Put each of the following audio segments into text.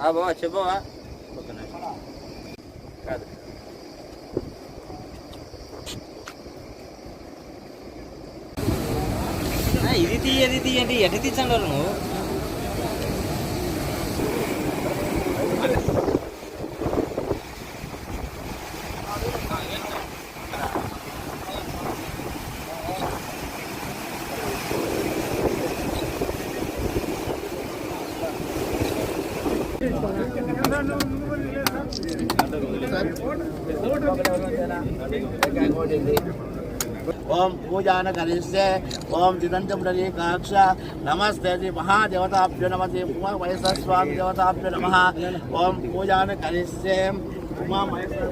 బాబా చెప్పవా కాదు. ఇది తీయది తీయండి. ఎటు తీసండి నువ్వు? ఓం పూజాన కలిస్తే ఓం చిదంతం కాక్ష నమస్తే శ్రీ మహాదేవతాభ్యో నమస్తే ఉమా మహేశ్వర స్వామి దేవతాభ్యో నమ ఓం పూజాన కలిస్తే ఉమా మహేశ్వర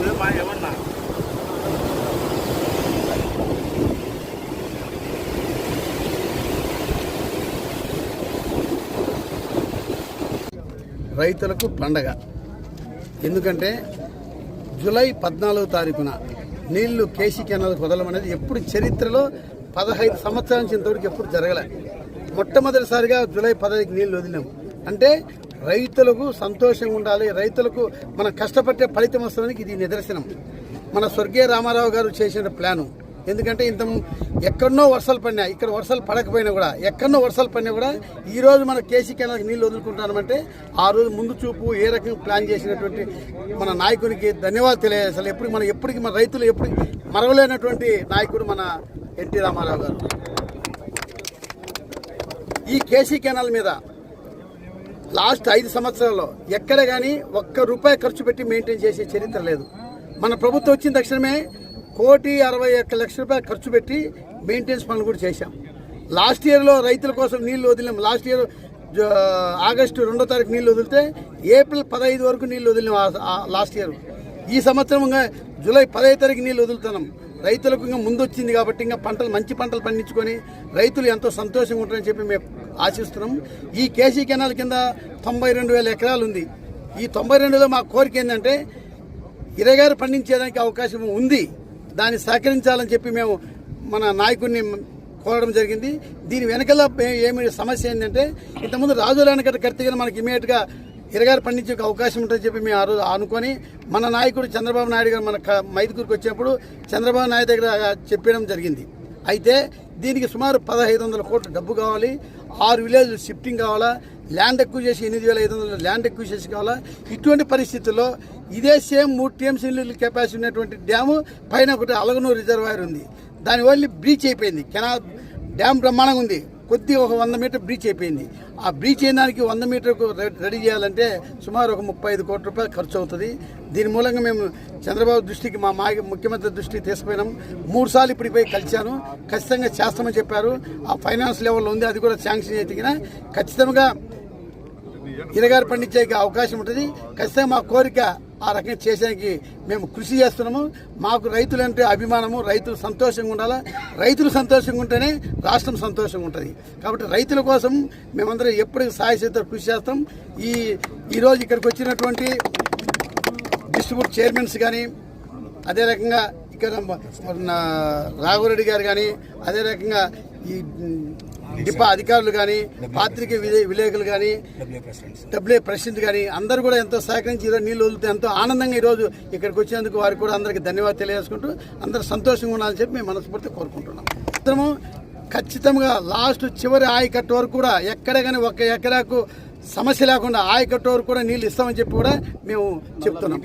ఏమన్నా రైతులకు పండగ. ఎందుకంటే జూలై పద్నాలుగో తారీఖున నీళ్ళు కేసీ కెనాల్ వదలడం అనేది ఎప్పుడు చరిత్రలో పదహైదు సంవత్సరాల నుంచి ఇంతవరకు ఎప్పుడు జరగలే. మొట్టమొదటిసారిగా జూలై పదహైదుకి నీళ్ళు వదిలినాము అంటే రైతులకు సంతోషంగా ఉండాలి. రైతులకు మనం కష్టపడే ఫలితం వస్తుందని ఇది నిదర్శనం. మన స్వర్గీయ రామారావు గారు చేసిన ప్లాను. ఎందుకంటే ఇంత ఎక్కడనో వర్షాలు పడినా ఇక్కడ వర్షాలు పడకపోయినా కూడా ఎక్కడనో వర్షాలు పడినా కూడా ఈ రోజు మన కేసీ కెనాల్కి నీళ్ళు వదులుకుంటామంటే ఆ రోజు ముందు చూపు ఏ రకంగా ప్లాన్ చేసినటువంటి మన నాయకునికి ధన్యవాదాలు తెలియజేయాలి ఎప్పుడు మన ఎప్పటికీ మన రైతులు ఎప్పటికీ మరవలేనటువంటి నాయకుడు మన ఎన్టీ రామారావు గారు. ఈ కేసీ కెనాల్ మీద లాస్ట్ ఐదు సంవత్సరాల్లో ఎక్కడ కానీ ఒక్క రూపాయి ఖర్చు పెట్టి మెయింటైన్ చేసే చరిత్ర లేదు. మన ప్రభుత్వం వచ్చిన తక్షణమే కోటి అరవై ఒక్క లక్షల రూపాయలు ఖర్చు పెట్టి మెయింటెనెన్స్ పనులు కూడా చేశాం. లాస్ట్ ఇయర్లో రైతుల కోసం నీళ్ళు వదిలాం లాస్ట్ ఇయర్ జ- ఆగస్టు రెండో తారీఖు నీళ్ళు వదిలితే ఏప్రిల్ పదహైదు వరకు నీళ్ళు వదిలినాం లాస్ట్ ఇయర్. ఈ సంవత్సరం ఇంకా జూలై పదహైదు తారీఖు నీళ్ళు వదులుతున్నాం. రైతులకు ఇంకా ముందు వచ్చింది కాబట్టి ఇంకా పంటలు మంచి పంటలు పండించుకొని రైతులు ఎంతో సంతోషంగా ఉంటారని చెప్పి మేము ఆశిస్తున్నాం. ఈ కేసీ కెనాల్ కింద తొంభై రెండు వేల ఎకరాలు ఉంది. ఈ తొంభై రెండులో మా కోరిక ఏంటంటే ఇరగారు పండించేదానికి అవకాశం ఉంది. దాన్ని సహకరించాలని చెప్పి మేము మన నాయకుడిని కోరడం జరిగింది. దీని వెనకాల ఏమి సమస్య ఏంటంటే ఇంతకుముందు రాజుల వెనకట కడితే మనకి ఇమీడియట్గా ఇరగారు పండించే అవకాశం ఉంటుందని చెప్పి మేము ఆ రోజు అనుకొని మన నాయకుడు చంద్రబాబు నాయుడు గారు మన మైదుకూరికి మైదుకూరుకు వచ్చినప్పుడు చంద్రబాబు నాయుడు దగ్గర చెప్పడం జరిగింది. అయితే దీనికి సుమారు పదహైదు వందల కోట్ల డబ్బు కావాలి. ఆరు విలేజ్ షిఫ్టింగ్ కావాలా? ల్యాండ్ ఎక్కువ చేసి ఎనిమిది వేల ఐదు వందల ల్యాండ్ ఎక్కువ చేసి కావాలా? ఇటువంటి పరిస్థితుల్లో ఇదే సేమ్ మూడు టీఎంసీ కెపాసిటీ ఉన్నటువంటి డ్యాము పైన ఒకటి అలగనూరు రిజర్వాయర్ ఉంది. దానివల్ల బ్రీచ్ అయిపోయింది. కెనాల్ డ్యామ్ బ్రహ్మాండంగా ఉంది. కొద్ది ఒక వంద మీటర్ బ్రీచ్ అయిపోయింది. ఆ బ్రీచ్ అయినానికి వంద మీటర్కు రెడీ చేయాలంటే సుమారు ఒక ముప్పై ఐదు కోట్ల రూపాయలు ఖర్చు అవుతుంది. దీని మూలంగా మేము చంద్రబాబు దృష్టికి మా మా ముఖ్యమంత్రి దృష్టికి తీసుకుపోయినాం. మూడు సార్లు ఇప్పుడు పోయి కలిశాను. ఖచ్చితంగా చేస్తామని చెప్పారు. ఆ ఫైనాన్స్ లెవెల్లో ఉంది. అది కూడా శాంక్షన్ అయితే ఖచ్చితంగా ఇరగారు పండించే అవకాశం ఉంటుంది. ఖచ్చితంగా మా కోరిక ఆ రకంగా చేసేకి మేము కృషి చేస్తున్నాము. మాకు రైతులంటే అభిమానము రైతులు సంతోషంగా ఉండాలా? రైతులు సంతోషంగా ఉంటేనే రాష్ట్రం సంతోషంగా ఉంటుంది. కాబట్టి రైతుల కోసం మేమందరం ఎప్పటికీ సాయశక్తితో కృషి చేస్తాం. ఈ ఈరోజు ఇక్కడికి వచ్చినటువంటి డిస్ట్రిబ్యూట్ చైర్మన్స్ కానీ అదే రకంగా ఇక్కడ మన రాఘవరెడ్డి గారు కానీ అదే రకంగా ఈ డిపా అధికారులు కానీ పాత్రిక విలే విలేకరులు కానీ డబ్ల్యూ ప్రెసిడెంట్ కానీ అందరూ కూడా ఎంతో సహకరించి ఈరోజు నీళ్ళు వదిలితే ఎంతో ఆనందంగా ఈరోజు ఇక్కడికి వచ్చినందుకు వారికి కూడా అందరికీ ధన్యవాదాలు తెలియజేసుకుంటూ అందరూ సంతోషంగా ఉండాలని చెప్పి మేము మనస్ఫూర్తి కోరుకుంటున్నాం. ఖచ్చితంగా లాస్ట్ చివరి ఆయకట్టు వరకు కూడా ఎక్కడ కానీ ఒక ఎకరాకు సమస్య లేకుండా ఆయకట్టు వరకు కూడా నీళ్ళు ఇస్తామని చెప్పి కూడా మేము చెప్తున్నాం.